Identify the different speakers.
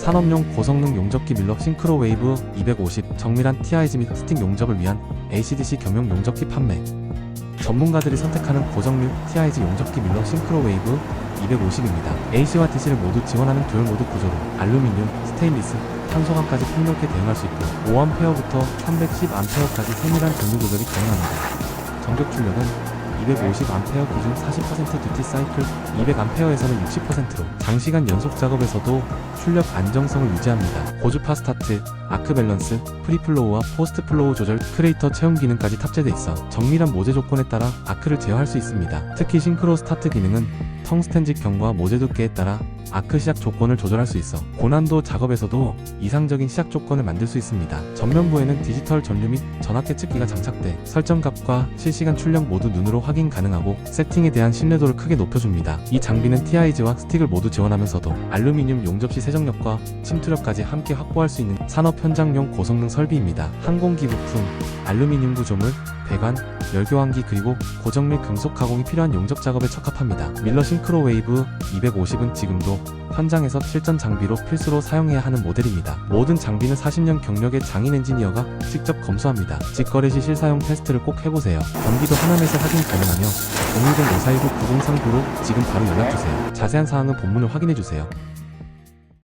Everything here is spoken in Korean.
Speaker 1: 산업용 고성능 용접기 밀러 싱크로웨이브 250 정밀한 TIG 및 스틱 용접을 위한 ACDC 겸용 용접기 판매 전문가들이 선택하는 고정밀 TIG 용접기 밀러 싱크로웨이브 250입니다. AC와 DC를 모두 지원하는 듀얼 모드 구조로 알루미늄, 스테인리스, 탄소광까지 폭넓게 대응할 수 있고 5A부터 310A까지 세밀한 전류 조절이 가능합니다. 전격 출력은 250A 기준 40% 듀티 사이클 200A에서는 60%로 장시간 연속 작업에서도 출력 안정성을 유지합니다. 고주파 스타트, 아크 밸런스, 프리플로우와 포스트 플로우 조절, 크레이터 채움 기능까지 탑재돼 있어 정밀한 모재 조건에 따라 아크를 제어할 수 있습니다. 특히 싱크로 스타트 기능은 텅스텐 직 경과 모재 두께에 따라 아크 시작 조건을 조절할 수 있어 고난도 작업에서도 이상적인 시작 조건을 만들 수 있습니다. 전면부에는 디지털 전류 및 전압 계 측기가 장착돼 설정값과 실시간 출력 모두 눈으로 확인 가능하고 세팅에 대한 신뢰도를 크게 높여줍니다. 이 장비는 TIG와 스틱을 모두 지원하면서도 알루미늄 용접시 세정력과 침투력까지 함께 확보할 수 있는 산업 현장용 고성능 설비입니다. 항공기 부품, 알루미늄 구조물, 배관, 열교환기 그리고 고정밀 금속 가공이 필요한 용접 작업에 적합합니다. 밀러 싱크로웨이브 250은 지금도 현장에서 실전 장비로 필수로 사용해야 하는 모델입니다. 모든 장비는 40년 경력의 장인 엔지니어가 직접 검수합니다. 직거래 시 실사용 테스트를 꼭 해보세요. 경기도 하남에서 확인 가능하며 010-541-9039로 지금 바로 연락주세요. 자세한 사항은 본문을 확인해주세요.